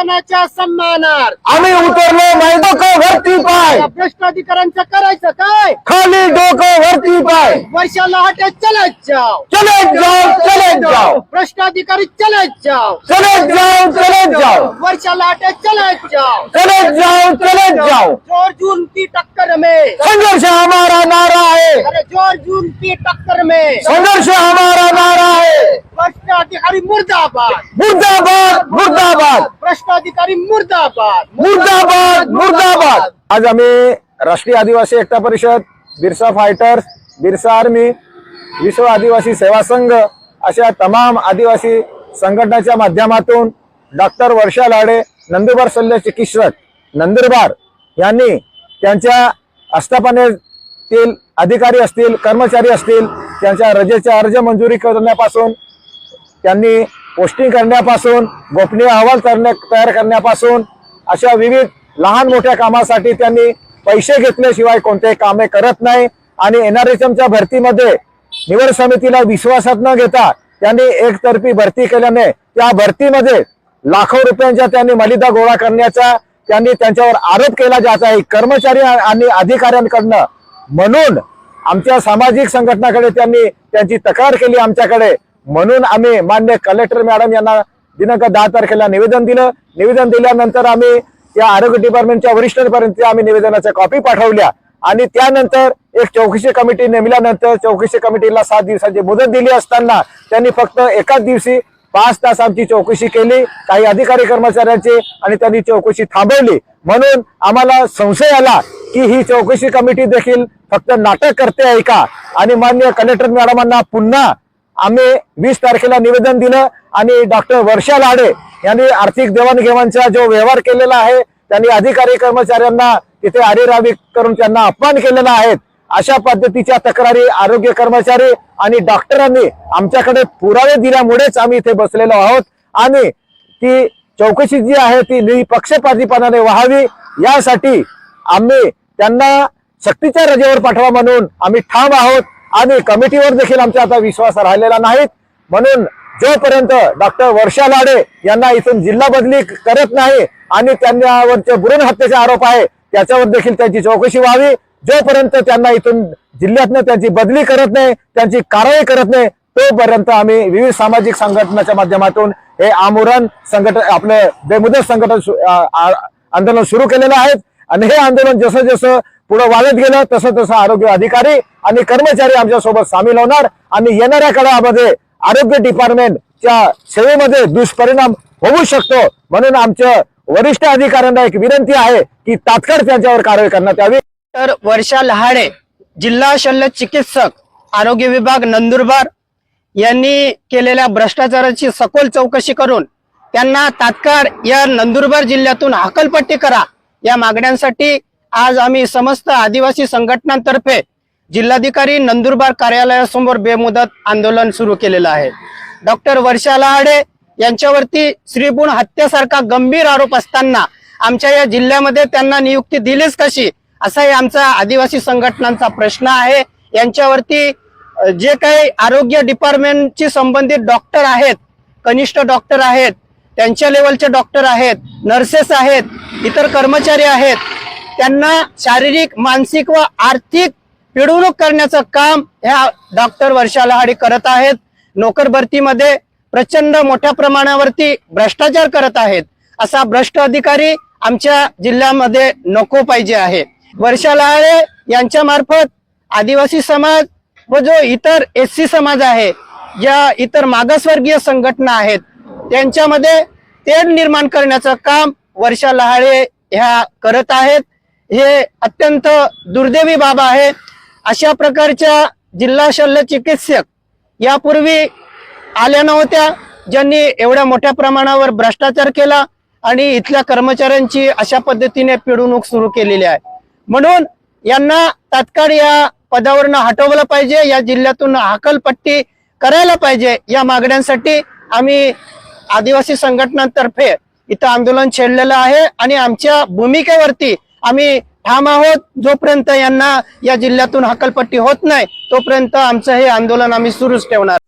संविधानाच्या सन्मानार्थ. आम्ही उतरलो मैदोकं वरती पाय. या भ्रष्ट अधिकाऱ्यांचं करायचं काय? खाली डोकं वरती पाय. वर्षाला हटे चलत जाओ चले जाओ चले जाओ भ्रष्ट अधिकारी चलत जाओ चले जाओ चले जाओ वर्षाला हटे चलत जाओ चले जाओ चले जाओ जोर जून की टक्कर में. संघर्ष हमारा नारा है. अरे जोर जून की टक्कर में. संघर्ष हमारा नारा है. भ्रष्ट अधिकारी मुर्दाबाद। मुर्दाबाद मुर्दाबाद। भ्रष्ट अधिकारी मुर्दाबाद मुर्दाबाद। मुर्दाबाद। आज आम्ही राष्ट्रीय आदिवासी एकता परिषद बिरसा फायटर्स बिरसा आर्मी विश्व आदिवासी सेवा संघ अशा तमाम आदिवासी संघटनाच्या माध्यमातून डॉक्टर वर्षा लाडे नंदुरबार शल्य चिकित्सक नंदुरबार यांनी त्यांच्या आस्थापनेतील अधिकारी असतील कर्मचारी असतील त्यांच्या रजेचा अर्ज मंजुरी करण्यापासून त्यांनी पोस्टिंग करण्यापासून गोपनीय अहवाल करण्या तयार करण्यापासून अशा विविध लहान मोठ्या कामासाठी त्यांनी पैसे घेतल्याशिवाय कोणतेही कामे करत नाही. आणि एनआरएचएमच्या भरतीमध्ये निवड समितीला विश्वासात न घेता त्यांनी एकतर्फी भरती केल्याने त्या भरतीमध्ये लाखो रुपयांच्या त्यांनी मलिदा गोळा करण्याचा त्यांनी त्यांच्यावर आरोप केला जात आहे. कर्मचारी आणि अधिकाऱ्यांकडनं म्हणून आमच्या सामाजिक संघटनाकडे त्यांनी त्यांची तक्रार केली आमच्याकडे. म्हणून आम्ही मान्य कलेक्टर मॅडम यांना दिनांक दहा तारखेला निवेदन दिलं. निवेदन दिल्यानंतर आम्ही या आरोग्य डिपार्टमेंटच्या वरिष्ठांपर्यंत आम्ही निवेदनाच्या कॉपी पाठवल्या. आणि त्यानंतर एक चौकशी कमिटी नेमल्यानंतर चौकशी कमिटीला सात दिवसाची मुदत दिली असताना त्यांनी फक्त एकाच दिवशी पाच तास आमची चौकशी केली. काही अधिकारी कर्मचाऱ्यांची आणि त्यांनी चौकशी थांबवली. म्हणून आम्हाला संशय आला की ही चौकशी कमिटी देखील फक्त नाटक करते आहे का? आणि मान्य कलेक्टर मॅडमांना पुन्हा आम्ही वीस तारखेला निवेदन दिलं आणि डॉक्टर वर्षा लाडे यांनी आर्थिक देवाणघेवाणचा जो व्यवहार केलेला आहे त्यांनी अधिकारी कर्मचाऱ्यांना तिथे आरेरावी करून त्यांना अपमान केलेला आहे. अशा पद्धतीच्या तक्रारी आरोग्य कर्मचारी आणि डॉक्टरांनी आमच्याकडे पुरावे दिल्यामुळेच आम्ही इथे बसलेलो आहोत. आणि ती चौकशी जी आहे ती निपक्षपातीपणाने व्हावी यासाठी आम्ही त्यांना सक्तीच्या रजेवर पाठवा म्हणून आम्ही ठाम आहोत. आणि कमिटीवर देखील आमचा आता विश्वास राहिलेला नाहीत. म्हणून जोपर्यंत डॉक्टर वर्षा लाडे यांना इथून जिल्हा बदली करत नाही आणि त्यांच्यावरचे भ्रूण हत्येचे आरोप आहे त्याच्यावर देखील त्यांची चौकशी व्हावी. जोपर्यंत त्यांना इथून जिल्ह्यातनं त्यांची बदली करत नाही त्यांची कारवाई करत नाही तोपर्यंत आम्ही विविध सामाजिक संघटनाच्या माध्यमातून हे आमरण संघटन आपले बेमुदत संघटन सु- आंदोलन सुरू केलेलं आहे. आणि हे आंदोलन जसं जसं पुढे वाढत गेलं तसं तसं आरोग्य अधिकारी आणि कर्मचारी आमच्यासोबत सामील होणार. आणि येणाऱ्या काळामध्ये आरोग्य डिपार्टमेंटच्या सेवेमध्ये दुष्परिणाम होऊ शकतो. म्हणून आमच्या वरिष्ठ अधिकाऱ्यांना एक विनंती आहे की तात्काळ त्यांच्यावर कारवाई करण्यात यावी. तर वर्षा लहाडे जिल्हा शल्य चिकित्सक आरोग्य विभाग नंदुरबार यांनी केलेल्या भ्रष्टाचाराची सखोल चौकशी करून त्यांना तात्काळ या नंदुरबार जिल्ह्यातून हकलपट्टी करा या मागण्यांसाठी आज आम्ही समस्त आदिवासी संघटनांतर्फे जिल्हाधिकारी नंदुरबार कार्यालयासमोर बेमुदत आंदोलन सुरू केलेलं आहे. डॉक्टर वर्षा लहाडे यांच्यावरती श्रीगुण हत्येसारखा गंभीर आरोप असताना आमच्या या जिल्ह्यामध्ये त्यांना नियुक्ती दिलीच कशी असाही आमचा आदिवासी संघटनांचा प्रश्न आहे. यांच्यावरती जे काही आरोग्य डिपार्टमेंटशी संबंधित डॉक्टर आहेत कनिष्ठ डॉक्टर आहेत त्यांच्या लेवलचे डॉक्टर आहेत नर्सेस आहेत इतर कर्मचारी आहेत त्यांना शारीरिक मानसिक व आर्थिक पिडवणूक करण्याचं काम ह्या डॉक्टर वर्षा लहाडी करत आहेत. नोकर भरतीमध्ये प्रचंड मोठ्या प्रमाणावरती भ्रष्टाचार करत आहेत. असा भ्रष्ट अधिकारी आमच्या जिल्ह्यामध्ये नको पाहिजे आहे. वर्षा लहाडे यांच्या मार्फत आदिवासी समाज व जो इतर एस सी समाज आहे ज्या इतर मागासवर्गीय संघटना आहेत त्यांच्यामध्ये तेढ निर्माण करण्याचं काम वर्षा लहाळे ह्या करत आहेत. हे अत्यंत दुर्दैवी बाब आहे. अशा प्रकारच्या जिल्हा शल्य चिकित्सक यापूर्वी आल्या नव्हत्या. ज्यांनी एवढ्या मोठ्या प्रमाणावर भ्रष्टाचार केला आणि इथल्या कर्मचाऱ्यांची अशा पद्धतीने पिडवणूक सुरू केलेली आहे. म्हणून यांना तात्काळ या पदावरनं हटवलं पाहिजे या जिल्ह्यातून हाकलपट्टी करायला पाहिजे. या मागण्यांसाठी आम्ही आदिवासी संघटनांतर्फे इथं आंदोलन छेडलेलं आहे आणि आमच्या भूमिकेवरती आम्ही ठाम आहोत. जोपर्यंत यांना या जिल्ह्यातून हकलपट्टी होत नाही तोपर्यंत आमचं हे आंदोलन आम्ही सुरूच ठेवणार.